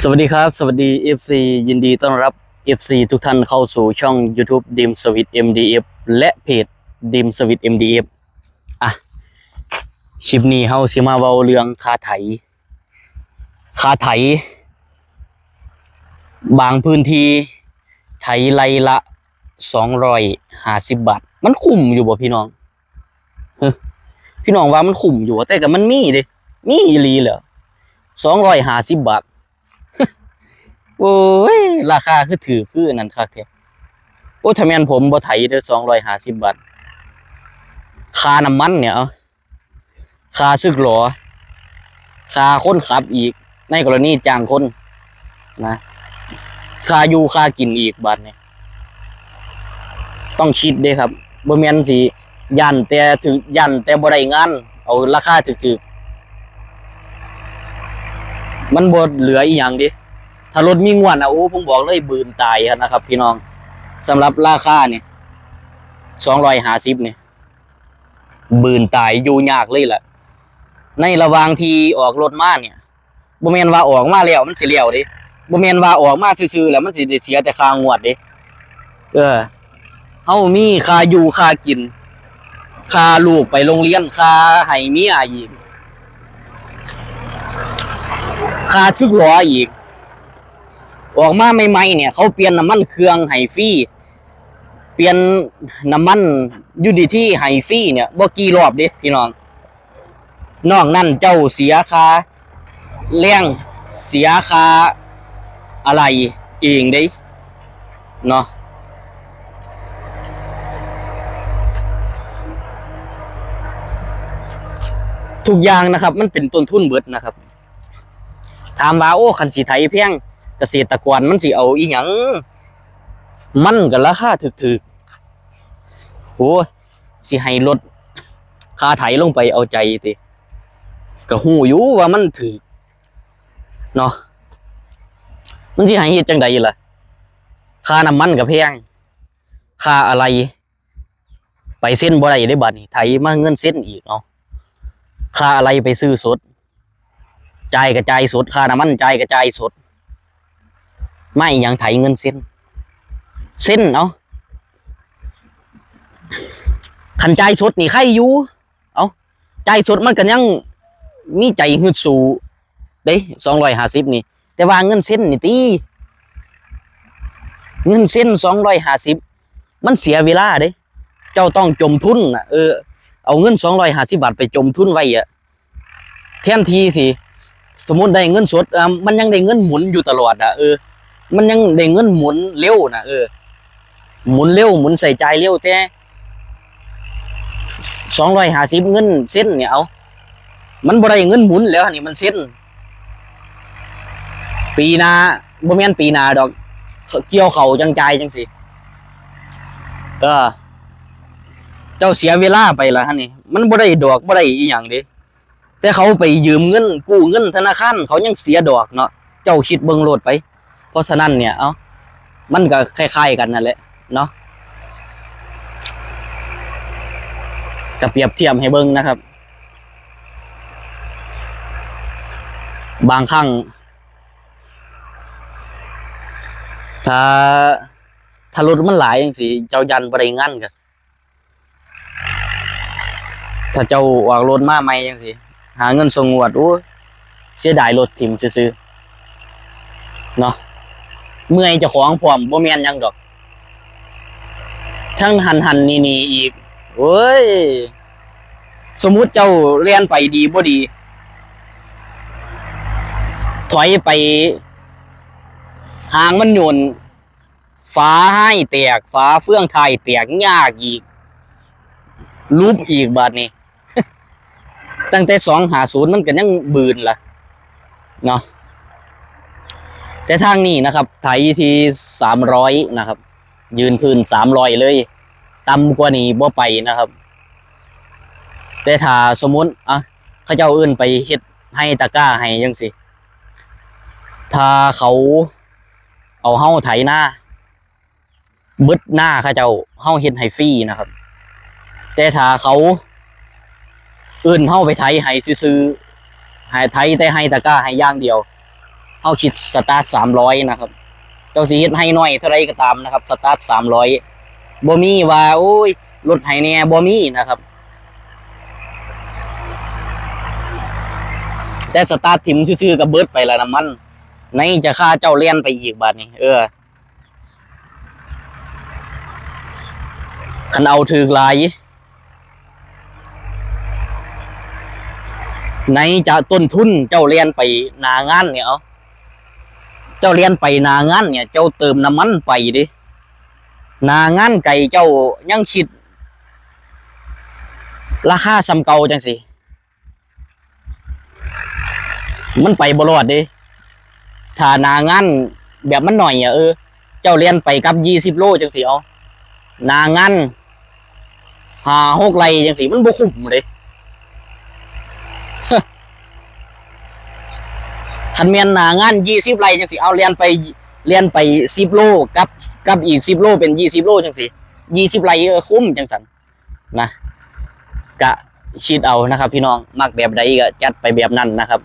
สวัสดีครับ สวัสดี FC ยินดีต้อนรับ FC ทุกท่านเข้าสู่ช่อง YouTube d i m s w i t MDF และเพจ d i m s w i t MDF อะคลิปนี้เฮาสิมาเว้าเรื่องคาไถ คาไถ บางพื้นที่ไถไรละ250บาท มันคุ้มอยู่บ่พี่น้องเฮ้พี่น้องว่ามันคุ้มอยู่บ่แต่ก็มันมีเด้มีอีหลีเหรอ250บาท โอ้ย ราคาคือถือคือนั่นคักแท้โอ้ถ้าแมนผมบ่ไถเด้อสองร้อยห้าสิบบาทค่าน้ำมันเนี่ยเอาค่าซึกหรอค่าคนขับอีก ในกรณีจ้างคนนะค่าอยู่ค่ากินอีกบาทเนี่ยต้องคิดเด้ครับบ่แม่นสิยันแต่ถึงยันแต่บ่ได้งาน เอาราคาถึกๆมันบ่เหลืออีหยังดิ ถ้ารถมีงวนนะโอ้ผมบอกเลยบืนตายนะครับ พี่น้องสำหรับราคาเนี่ยสองร้อยห้าสิบเนี่ยบืนตายอยู่ยากเลยแหละในระหว่างที่ออกรถมาเนี่ยบ่แมนว่าออกมาแล้วมันสิเลี้ยวดิบ่แมนว่าออกมาซื่อๆแล้วมันสิเสียแต่ค่างวดดิเออเฮามีค่าอยู่ค่ากินค่าลูกไปโรงเรียนค่าให้เมียอีกค่าซึกหลออีก ออกมาใหม่ๆเนี่ย เขาเปลี่ยนน้ำมันเครื่องไฮฟรี่เปลี่ยนน้ำมันยูดีที่ไฮฟรี่เนี่ยบ่กี่รอบเดิพี่น้องนอกนั้นเจ้าเสียค่าเลี้ยงเสียค่าอะไรเองเด้เนาะทุกอย่างนะครับ มันเป็นต้นทุนเบิดนะครับ ถามว่าโอ้คันสีไทยเพียง เกษตรกรมันสิเอาอีหยังมันก็ราคาถึกๆโอ้สิให้ลดค่าไถลงไปเอาใจติก็ฮู้อยู่ว่ามันถึกเนาะมันสิให้เฮ็ดจังใดล่ะค่าน้ำมันก็แพงค่าอะไร ไปเส้นบ่ได้ได้บัดนี้ไถมาเงินเส้นอีกเนาะค่าอะไรไปซื้อสดจ่ายก็จ่ายสดค่าน้ำมันจ่ายก็จ่ายสด ไม่ยังไถเงินเส้น เส้นเอาขันใจสดนี่ใครอยู่เอาใจสดมันกันยังมีใจฮึดสูเด้สองร้อยห้าสิบนี่ แต่ว่าเงินเส้นนี่ตีเงินเส้นสองร้อยห้าสิบมันเสียเวลาเด้ เจ้าต้องจมทุนนะเออเอาเงินสองร้อยห้าสิบบาทไปจมทุนไว้อะแทนทีสิสมมติได้เงินสดมันยังได้เงินหมุนอยู่ตลอดอะเออ มันยังได้เงินหมุนเร็วนะเออ หมุนเร็วหมุนใส่ใจเร็วแต่สองร้อยห้าสิบเงินเส้นเนี่ยเอา มันบ่ได้เงินหมุนแล้วนี่มันเส้น ปีนาบ่แม่นปีนาดอก เกี่ยวเข่าจังใจจังสิเออ เจ้าเสียเวลาไปละฮะนี่ มันบ่ได้ดอกบ่ได้อีหยังเด้แต่เขาไปยืมเงินกู้เงินธนาคารเขายังเสียดอกเนาะ เจ้าคิดเบิ่งโลดไป ราะฉะนั้นเนี่ย เอามันก็คล้ายๆกันนั่นแหละเนาะก็เปรียบเทียบให้เบิ่งนะครับ บางครั้งถ้าถ้ารถมันหลายจังสิเจ้ายันบ่ได้งานก็ถ้าเจ้าออกรถมาใหม่จังสิหาเงินส่งงวดโอ้เสียดายรถถิ่มซื่อๆเนาะ เมื่อยจะของพร้อมบ่แม่นยังดอก ทั้งหันหันนี่นี่อีกโอ้ย สมมุติเจ้าเรียนไปดีบ่ดี ถอยไป หางมันโยนฟ้าให้แตกฟ้าเฟื่องไทยแตกยากอีกรูปอีกบาดนี้ ตั้งแต่สองหาศูนย์มันก็ยังบืนล่ะ เนาะ แต่ทางนี้นะครับไถที่สามร้อยนะครับ ยืนพื้นสามร้อยเลยต่ำกว่านี้บ่ไปนะครับ แต่ถ้าสมมุติอะเขาเจ้าอื่นไปเฮ็ดให้ตะก้าให้ยังสิถ้าเขาเอาเฮาไถหน้าบึดหน้าเขาเจ้าเฮาเฮ็ดให้ฟรีนะครับ แต่ถ้าเขาอื่นเฮาไปไถให้ซื้อให้ไถแต่ให้ตะก้าให้ย่างเดียว เฮาคิดสตาร์ทสามร้อยนะครับ เจ้าสิเฮ็ดให้น้อยเท่าไรก็ตามนะครับ สตาร์ทสามร้อยบ่มีว่าโอ้ยลดให้แน่บ่มีนะครับ แต่สตาร์ทถิมซื่อๆก็เบิดไปแล้วน้ำมันไหนจะค่าเจ้าเลียนไปอีกบาทนี้ เออคันเอาถือลายไหนจะต้นทุนเจ้าเรียนไปนางานเนี่ยเอา เจ้าเรียนไปนางานเนี่ย เจ้าเติมน้ำมันไปดินางานไก่เจ้ายังคิด ราคาซ้ำเก่าจังสิมันไปบรอดดิถ้านางานแบบมันหน่อยอะเออ เจ้าเรียนไปกับยี่สิบโลจังสิเอานางานหาหกไรจังสิมันบ่คุ้มเลย คันเมียนหนางานยี่สิบไรจังสิเอาเรียนไปเรียนไปสิบโลกับกับอีกสิบโลเป็นยี่สิบโลจังสิยี่สิบไรเออคุ้มจังสันนะกะชิดเอานะครับ พี่น้องมักแบบใดก็จัดไปแบบนั้นนะครับ